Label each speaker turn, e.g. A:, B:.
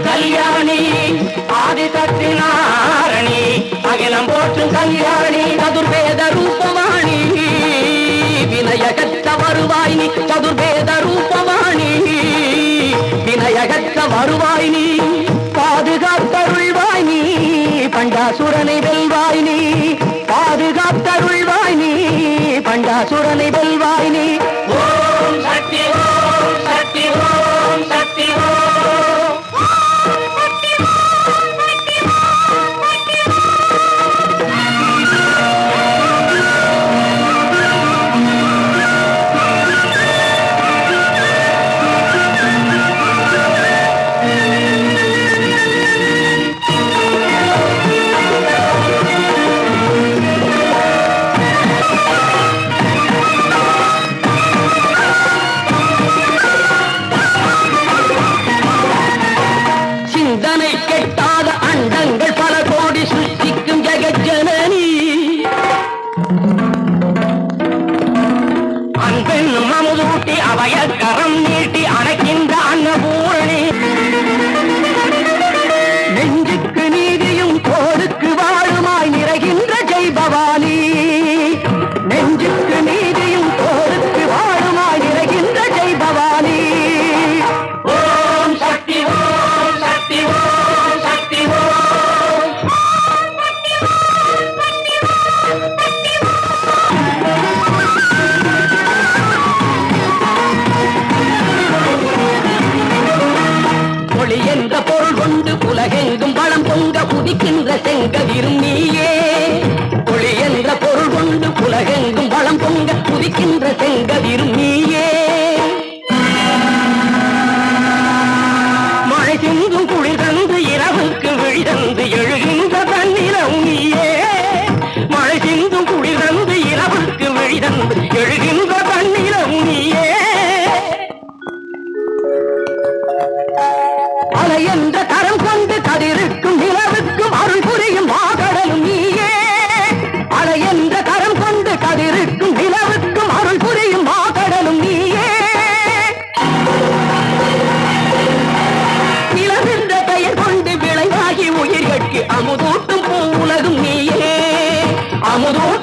A: போற்றும் கல்யாணி ஆதி சக்தி நாரணி அகிலம் போற்றும் கல்யாணி சதுர்வேத ரூபவாணி வினயகத்த வருவாய் சதுர்வேத ரூபவாணி வினயகத்த வருவாய் வயக்கரம் கொண்ட குதிக்கின்ற செங்கதிரும் நீயே. ஒளி என்ற பொருள் கொண்டு உலகெங்கும் வளம் பொங்க குதிக்கின்ற செங்கதிரும் நீயே. மழை சிந்தும் குளிர் தந்து இரவுக்கு விழி தந்து எழுகின்ற தன்னிலம் மழை சிந்தும் குளிர் தந்து இரவுக்கு விழி தந்து Allah'a doğru.